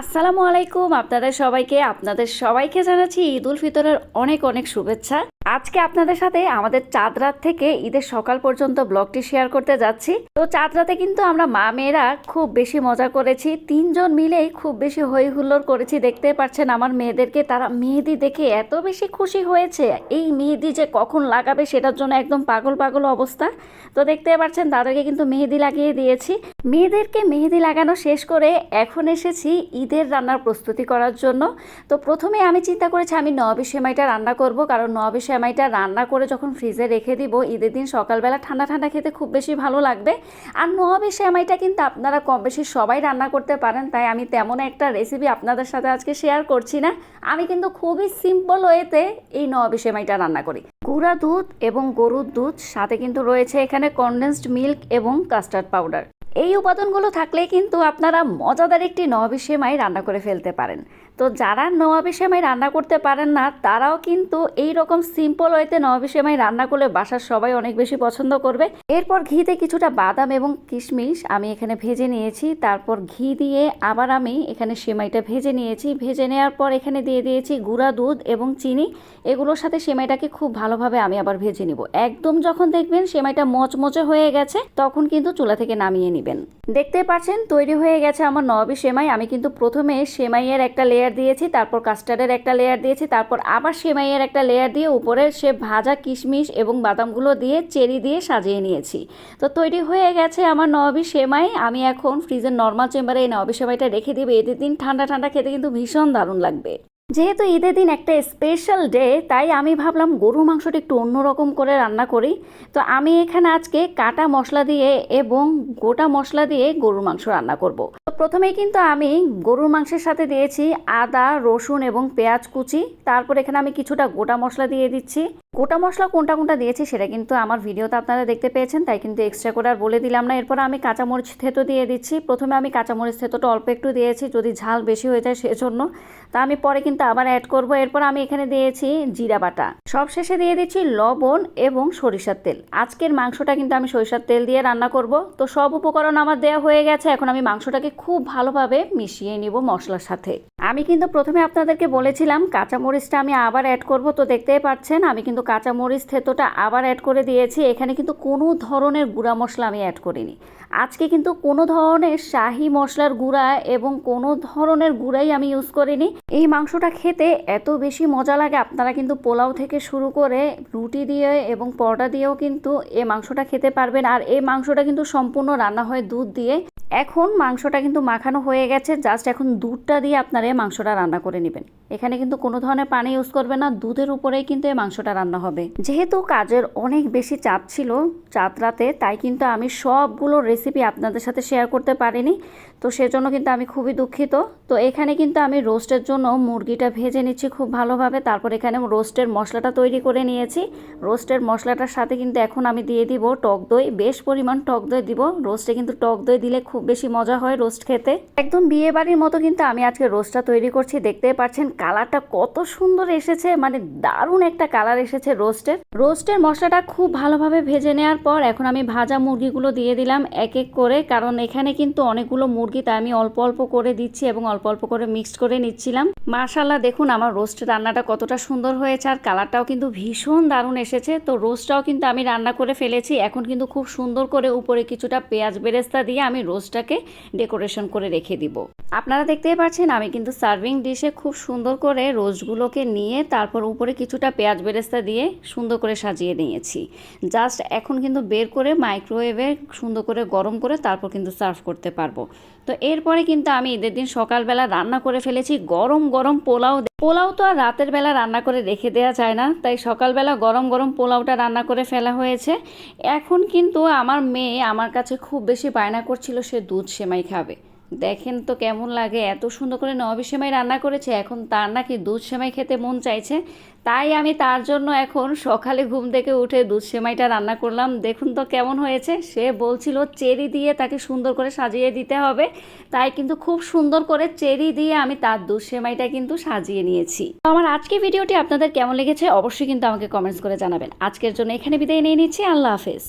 আসসালামু আলাইকুম আপনাদের সবাইকে আপনাদের সবাইকে জানাচ্ছি ঈদ উল ফিতরের অনেক অনেক শুভেচ্ছা। আজকে আপনাদের সাথে আমাদের চাঁদ রাত থেকে ঈদের সকাল পর্যন্ত ব্লগটি শেয়ার করতে যাচ্ছি। তো চাঁদ রাতে কিন্তু আমরা মা মেয়েরা খুব বেশি মজা করেছি। তিনজন মিলেই খুব বেশি হই হুল্লোড় করেছি, দেখতে পাচ্ছেন আমার মেয়েদেরকে। তারা মেহেদি দেখে এত বেশি খুশি হয়েছে। এই মেহেদি যে কখন লাগাবে সেটার জন্য একদম পাগল পাগল অবস্থা। তো দেখতে পাচ্ছেন তাদেরকে কিন্তু মেহেদি লাগিয়ে দিয়েছি। মেয়েদেরকে মেহেদি লাগানো শেষ করে এখন এসেছি ঈদের রান্নার প্রস্তুতি করার জন্য। তো প্রথমে আমি চিন্তা করেছি আমি নবী সেমাইটা রান্না করব, কারণ নবী সেমাইটা রান্না করে যখন ফ্রিজে রেখে দিব, ঈদের দিন সকালবেলা ঠান্ডা ঠান্ডা খেতে খুব বেশি ভালো লাগবে। আর নবী সেমাইটা কিন্তু আপনারা কম বেশি সবাই রান্না করতে পারেন, তাই আমি তেমন একটা রেসিপি আপনাদের সাথে আজকে শেয়ার করছি না। আমি কিন্তু খুবই সিম্পল ওয়েতে এই নবী সেমাইটা রান্না করি। গুঁড়া দুধ এবং গরুর দুধ, সাথে কিন্তু রয়েছে এখানে কনডেন্সড মিল্ক এবং কাস্টার্ড পাউডার এই উপাদানগুলো থাকলে কিন্তু আপনারা মজাদার একটি নবাবি সেমাই রান্না করে ফেলতে পারেন। তো যারা নবাবি সেমাই রান্না করতে পারেন না, তারাও কিন্তু এই রকম সিম্পল ওয়েতে নবাবি সেমাই রান্না করলে বাসার সবাই অনেক বেশি পছন্দ করবে। এরপর ঘিতে কিছুটা বাদাম এবং কিশমিশ আমি এখানে ভেজে নিয়েছি। তারপর ঘি দিয়ে আবার আমি এখানে সেমাইটা ভেজে নিয়েছি। ভেজে নেওয়ার পর এখানে দিয়ে দিয়েছি গুঁড়া দুধ এবং চিনি। এগুলোর সাথে সেমাইটাকে খুব ভালোভাবে আমি আবার ভেজে নিব। একদম যখন দেখবেন সেমাইটা মচমচে হয়ে গেছে, তখন কিন্তু চুলা থেকে নামিয়ে নেবেন। দেখতে পাচ্ছেন, তৈরি হয়ে গেছে আমার নবী সেমাই। আমি কিন্তু প্রথমে সেমাইয়ের একটা লেয়ার দিয়েছি, তারপর কাস্টার্ডের একটা লেয়ার দিয়েছি, তারপর আবার সেমাইয়ের একটা লেয়ার দিয়ে উপরে সে ভাজা কিশমিশ এবং বাদামগুলো দিয়ে চেরি দিয়ে সাজিয়ে নিয়েছি। তো তৈরি হয়ে গেছে আমার নবী সেমাই। আমি এখন ফ্রিজের নর্মাল চেম্বারে এই নবী সেমাইটা রেখে দিবে। এদের দিন ঠান্ডা ঠান্ডা খেতে কিন্তু ভীষণ দারুণ লাগবে। যেহেতু ঈদের দিন একটা স্পেশাল ডে তাই আমি ভাবলাম গরু মাংসটা একটু অন্যরকম করে রান্না করি। তো আমি এখানে আজকে কাটা মশলা দিয়ে এবং গোটা মশলা দিয়ে গরুর মাংস রান্না করব। প্রথমেই কিন্তু আমি গরুর মাংসের সাথে দিয়েছি আদা, রসুন এবং পেঁয়াজ কুচি। তারপর এখানে আমি কিছুটা গোটা মশলা দিয়ে দিচ্ছি। গোটা মশলা কোনটা কোনটা দিয়েছি সেটা কিন্তু আমার ভিডিওতে আপনারা দেখতে পেয়েছেন, তাই কিন্তু এক্সট্রা করে আর বলে দিলাম না। এরপর আমি কাঁচামরিচ থেতো দিয়ে দিচ্ছি। প্রথমে আমি কাঁচামরিচ থেতোটা অল্প একটু দিয়েছি, যদি ঝাল বেশি হয়ে যায় সেজন্য। তা আমি পরে কিন্তু আবার অ্যাড করব। এরপর আমি এখানে দিয়েছি জিরা বাটা। সব শেষে দিয়ে দিচ্ছি লবণ এবং সরিষার তেল। আজকের মাংসটা কিন্তু আমি সরিষার তেল দিয়ে রান্না করব। তো সব উপকরণ আমার দেওয়া হয়ে গেছে। এখন আমি মাংসটাকে খুব ভালোভাবে মিশিয়ে নিব মশলার সাথে। আমি কিন্তু প্রথমে আপনাদেরকে বলেছিলাম কাঁচামরিচটা আমি আবার অ্যাড করব, তো দেখতেই পাচ্ছেন আমি কিন্তু কাঁচামরিচ থেতোটা আবার অ্যাড করে দিয়েছি। এখানে কিন্তু কোনো ধরনের গুঁড়া মশলা আমি অ্যাড করিনি। আজকে কিন্তু কোনো ধরনের শাহি মশলার গুঁড়া এবং কোনো ধরনের গুঁড়াই আমি ইউজ করিনি। এই মাংসটা খেতে এত বেশি মজা লাগে, আপনারা কিন্তু পোলাও থেকে শুরু করে রুটি দিয়ে এবং পরোটা দিয়েও কিন্তু এই মাংসটা খেতে পারবেন। আর এই মাংসটা কিন্তু সম্পূর্ণ রান্না হয় দুধ দিয়ে। এখন মাংসটা কিন্তু মাখানো হয়ে গেছে জাস্ট এখন দুধটা দিয়ে আপনারা মাংসটা রান্না করে নেবেন। এখানে কিন্তু কোনো ধরনের পানি ইউজ করবে না, দুধের উপরেই কিন্তু এই মাংসটা রান্না হবে। যেহেতু কাজের অনেক বেশি চাপ ছিল চাঁদ রাতে, তাই কিন্তু আমি সবগুলো রেসিপি আপনাদের সাথে শেয়ার করতে পারিনি, তো সেজন্য কিন্তু আমি খুবই দুঃখিত। তো এখানে কিন্তু আমি রোস্টের জন্য মুরগিটা ভেজে নিচ্ছি খুব ভালোভাবে, তারপর এখানে রোস্টের মশলাটা তৈরি করে নিয়েছি। রোস্টের মশলাটার সাথে কিন্তু এখন আমি দিয়ে দিব টক দই, বেশ পরিমাণ টক দই দিব রোস্টে কিন্তু টক দই দিলে খুব বেশি মজা হয় রোস্ট খেতে। একদম বিয়ে বাড়ির মতো কিন্তু আমি আজকে রোস্টটা তৈরি করছি দেখতে পাচ্ছেন কালারটা কত সুন্দর এসেছে মানে দারুণ একটা কালার এসেছে রোস্টের। রোস্টের মশলাটা খুব ভালোভাবে ভেজে নেওয়ার পর এখন আমি ভাজা মুরগিগুলো দিয়ে দিলাম এক এক করে, কারণ এখানে কিন্তু অনেকগুলো মুরগি, তাই আমি অল্প অল্প করে দিচ্ছি এবং অল্প অল্প করে মিক্সড করে নিচ্ছিলাম। মাশাল্লাহ দেখুন আমার রোস্ট রান্নাটা কতটা সুন্দর হয়েছে আর কালারটাও কিন্তু ভীষণ দারুণ এসেছে। তো রোস্টটাও কিন্তু আমি রান্না করে ফেলেছি, এখন কিন্তু খুব সুন্দর করে উপরে কিছুটা পেঁয়াজ বেরেস্তা দিয়ে আমি রোস্টটাকে ডেকোরেশন করে রেখে দিব। আপনারা দেখতেই পাচ্ছেন, আমি কিন্তু সার্ভিং ডিশে খুব সুন্দর করে রোস্টগুলোকে নিয়ে তারপর উপরে কিছুটা পেঁয়াজ বেরেস্তা দিয়ে সুন্দর করে সাজিয়ে নিয়েছি। জাস্ট এখন কিন্তু বের করে মাইক্রোওয়েভে সুন্দর করে গরম করে তারপর কিন্তু সার্ভ করতে পারব। তো এরপরে কিন্তু আমি ঈদের দিন সকালবেলা রান্না করে ফেলেছি, গরম গরম পোলাও পোলাও তো আর রাতের বেলা রান্না করে রেখে দেওয়া যায় না, তাই সকালবেলা গরম গরম পোলাওটা রান্না করে ফেলা হয়েছে। এখন কিন্তু আমার মেয়ে আমার কাছে খুব বেশি বায়না করছিল সে দুধ সেমাই খাবে। দেখেন তো কেমন লাগে, এত সুন্দর করে নবী সেমাই রান্না করেছে, এখন তার নাকি দুধ সেমাই খেতে মন চাইছে। তাই আমি তার জন্য এখন সকালে ঘুম থেকে উঠে দুধ সেমাইটা রান্না করলাম। দেখুন তো কেমন হয়েছে, সে বলছিল চেরি দিয়ে তাকে সুন্দর করে সাজিয়ে দিতে হবে। তাই কিন্তু খুব সুন্দর করে চেরি দিয়ে আমি তার দুধ সেমাইটা কিন্তু সাজিয়ে নিয়েছি। তো আমার আজকে ভিডিওটি আপনাদের কেমন লেগেছে, অবশ্যই কিন্তু আমাকে কমেন্টস করে জানাবেন। আজকের জন্য এখানে বিদায় নিয়ে নিচ্ছি, আল্লাহ হাফেজ।